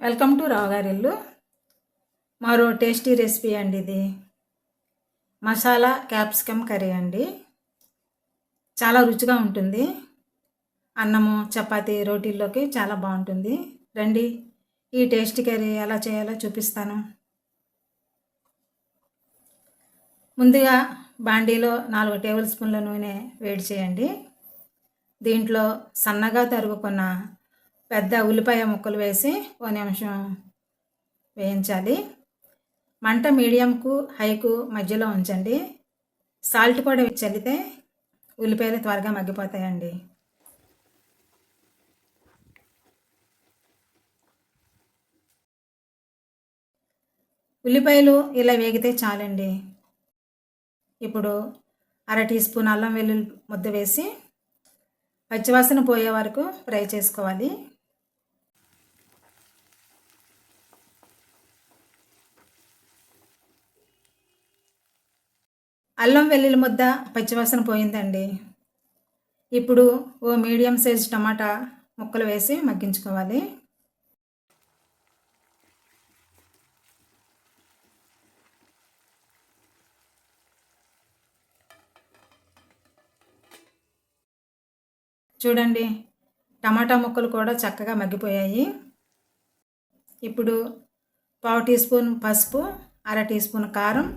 Welcome to Rao Gari Illu మరో tasty recipe అండి ఇది. మసాలా క్యాప్సికమ్ కర్రీ అండి. చాలా రుచిగా ఉంటుంది. అన్నము చపాతి రోటీల్లోకి చాలా బాగుంటుంది. రండి ఈ టేస్టీ కర్రీ ఎలా చేయాలో చూపిస్తాను. ముందుగా బాండీలో నాలుగు టేబుల్ స్పూన్ల నూనె వేడి చేయండి. దీంట్లో సన్నగా తరుగుకున్న పెద్ద ఉల్లిపాయ ముక్కలు వేసి ఓ నిమిషం వేయించాలి. మంట మీడియంకు హైకు మధ్యలో ఉంచండి. సాల్ట్ కూడా చల్లితే ఉల్లిపాయలు త్వరగా మగ్గిపోతాయండి. ఉల్లిపాయలు ఇలా వేగితే చాలండి. ఇప్పుడు అర టీ స్పూన్ అల్లం వెల్లుల్లి ముద్ద వేసి పచ్చివాసన పోయే వరకు ఫ్రై చేసుకోవాలి. అల్లం వెల్లుల్లి ముద్ద పచ్చివాసన పోయిందండి. ఇప్పుడు ఓ మీడియం సైజ్ టమాటా ముక్కలు వేసి మగ్గించుకోవాలి. చూడండి టమాటా ముక్కలు కూడా చక్కగా మగ్గిపోయాయి. ఇప్పుడు పావు టీ స్పూన్ పసుపు అర టీ స్పూన్ కారం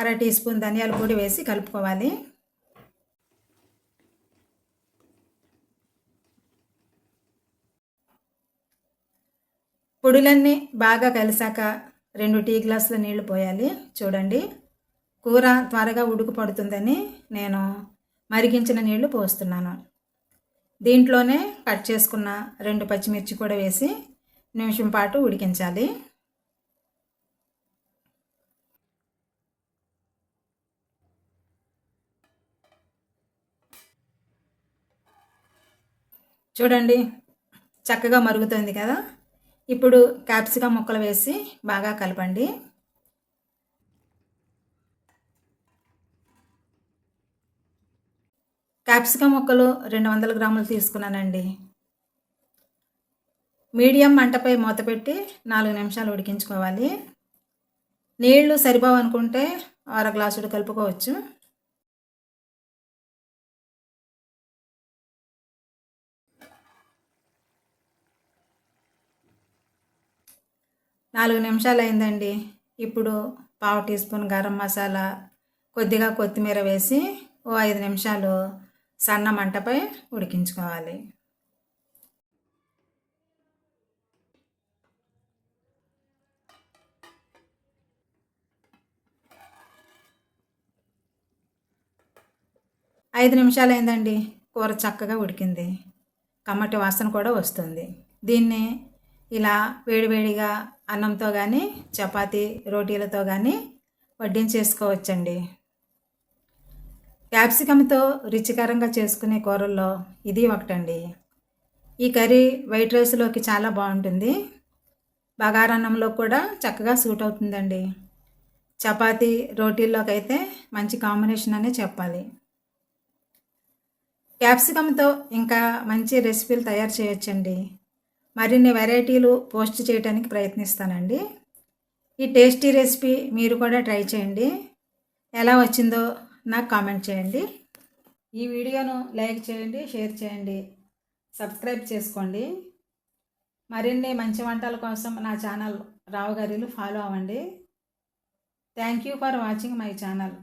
అర టీ స్పూన్ ధనియాల పొడి వేసి కలుపుకోవాలి. పొడులన్నీ బాగా కలిసాక రెండు టీ గ్లాసుల నీళ్ళు పోయాలి. చూడండి కూర త్వరగా ఉడుకుపడుతుందని నేను మరిగించిన నీళ్ళు పోస్తున్నాను. దీంట్లోనే కట్ చేసుకున్న రెండు పచ్చిమిర్చి కూడా వేసి నిమిషం పాటు ఉడికించాలి. చూడండి చక్కగా మరుగుతుంది కదా? ఇప్పుడు క్యాప్సికమ్ ముక్కలు వేసి బాగా కలపండి. క్యాప్సికమ్ ముక్కలు రెండు వందల గ్రాములు తీసుకున్నానండి. మీడియం మంటపై మూత పెట్టి నాలుగు నిమిషాలు ఉడికించుకోవాలి. నీళ్ళు సరిపోవనుకుంటే అర గ్లాసుడు కలుపుకోవచ్చు. నాలుగు నిమిషాలు అయిందండి ఇప్పుడు పావు టీ స్పూన్ గరం మసాలా కొద్దిగా కొత్తిమీర వేసి ఓ ఐదు నిమిషాలు సన్న మంటపై ఉడికించుకోవాలి. ఐదు నిమిషాలు అయిందండి కూర చక్కగా ఉడికింది. కమ్మటి వాసన కూడా వస్తుంది. దీన్ని ఇలా వేడివేడిగా అన్నంతో కానీ చపాతి రోటీలతో కానీ వడ్డించేసుకోవచ్చండి. క్యాప్సికమ్తో రుచికరంగా చేసుకునే కూరల్లో ఇది ఒకటండి. ఈ కర్రీ వైట్ రైస్లోకి చాలా బాగుంటుంది. బగారన్నంలో కూడా చక్కగా సూట్ అవుతుందండి. చపాతి రోటీల్లోకి అయితే మంచి కాంబినేషన్ అనే చెప్పాలి. క్యాప్సికమ్తో ఇంకా మంచి రెసిపీలు తయారు చేయొచ్చండి. మరిన్ని వెరైటీలు పోస్ట్ చేయడానికి ప్రయత్నిస్తానండి. ఈ టేస్టీ రెసిపీ మీరు కూడా ట్రై చేయండి. ఎలా వచ్చిందో నాకు కామెంట్ చేయండి. ఈ వీడియోను లైక్ చేయండి షేర్ చేయండి సబ్స్క్రైబ్ చేసుకోండి. మరిన్ని మంచి వంటల కోసం నా ఛానల్ రావుగారిలు ఫాలో అవ్వండి. Thank you for watching my channel.